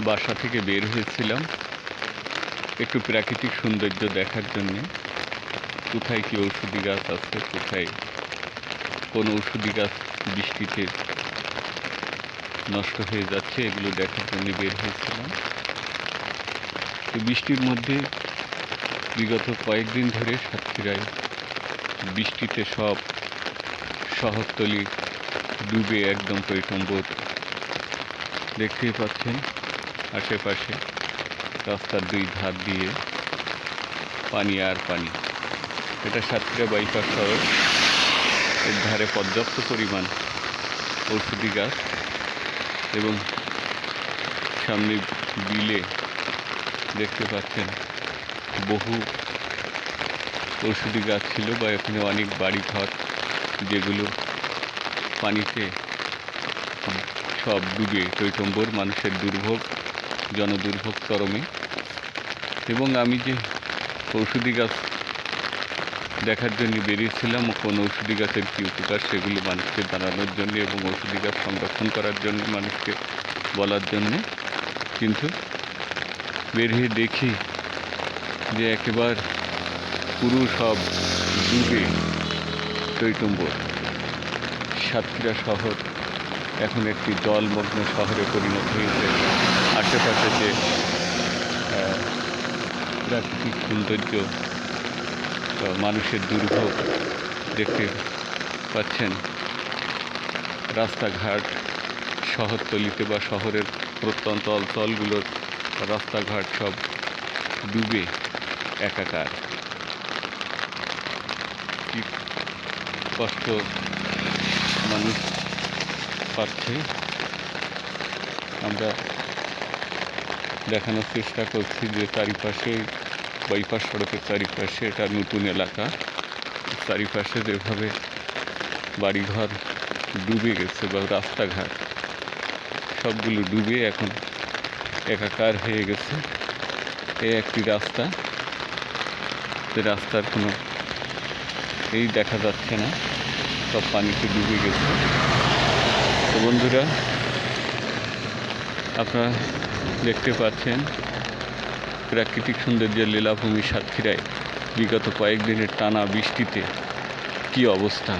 বাসা থেকে বের হয়েছিলাম একটু প্রাকৃতিক সৌন্দর্য দেখার জন্যে। কোথায় কি ঔষধি গাছ আছে, কোথায় কোন ঔষধি গাছ বৃষ্টিতে নষ্ট হয়ে যাচ্ছে, এগুলো দেখার জন্য বের হয়েছিলাম। তো বৃষ্টির মধ্যে বিগত কয়েকদিন ধরে সাতক্ষীরায় বৃষ্টিতে সব শহরতলি ডুবে একদম টইটম্বর দেখতেই পাচ্ছেন আশেপাশে রাস্তার দুই ধার দিয়ে পানি আর পানি। এটা সাতক্ষীরা বাইপাস শহর। এর ধারে পর্যাপ্ত পরিমাণ ঔষধি গাছ এবং সামনে বিলে দেখতে পাচ্ছেন বহু ঔষধি গাছ ছিল বা এখানে অনেক বাড়ি ঘর যেগুলো পানিতে সব ডুবে। টৈটম্বর মানুষের দুর্ভোগ জনদুর্ভোগ চরমে এবং আমি যে ঔষধি গাছ দেখার জন্য বেরিয়েছিলাম, কোন ঔষধি গাছের কী উপকার সেগুলো মানুষকে জানানোর জন্য এবং ঔষধি গাছ সংরক্ষণ করার জন্য মানুষকে বলার জন্য। কিন্তু বেরিয়ে দেখি যে একেবারে পুরো সব ডুবে টৈটম্বর সাতক্ষীরা শহর এখন একটি জলমগ্ন শহরে পরিণত হয়েছে। আশেপাশে যে প্রাকৃতিক সৌন্দর্য মানুষের দুর্ভোগ দেখতে পাচ্ছেন। রাস্তাঘাট, শহরতলিতে বা শহরের প্রত্যন্ত অঞ্চলগুলোর রাস্তাঘাট সব ডুবে একাকার। কষ্ট মানুষ পাচ্ছে আমরা দেখানোর চেষ্টা করছি যে চারিপাশে, বাইপাস সড়কের চারিপাশে এটা নতুন এলাকা। চারিপাশে যেভাবে বাড়িঘর ডুবে গেছে বা রাস্তাঘাট, সবগুলো ডুবে এখন একাকার হয়ে গেছে। এই একটি রাস্তা। যে রাস্তার কোনো এই দেখা যাচ্ছে না। সব পানিতে ডুবে গেছে। বন্ধুরা আপনারা দেখতে পাচ্ছেন প্রাকৃতিক সৌন্দর্যের লীলাভূমি সাতক্ষীরায় বিগত কয়েকদিনের টানা বৃষ্টিতে কি অবস্থা।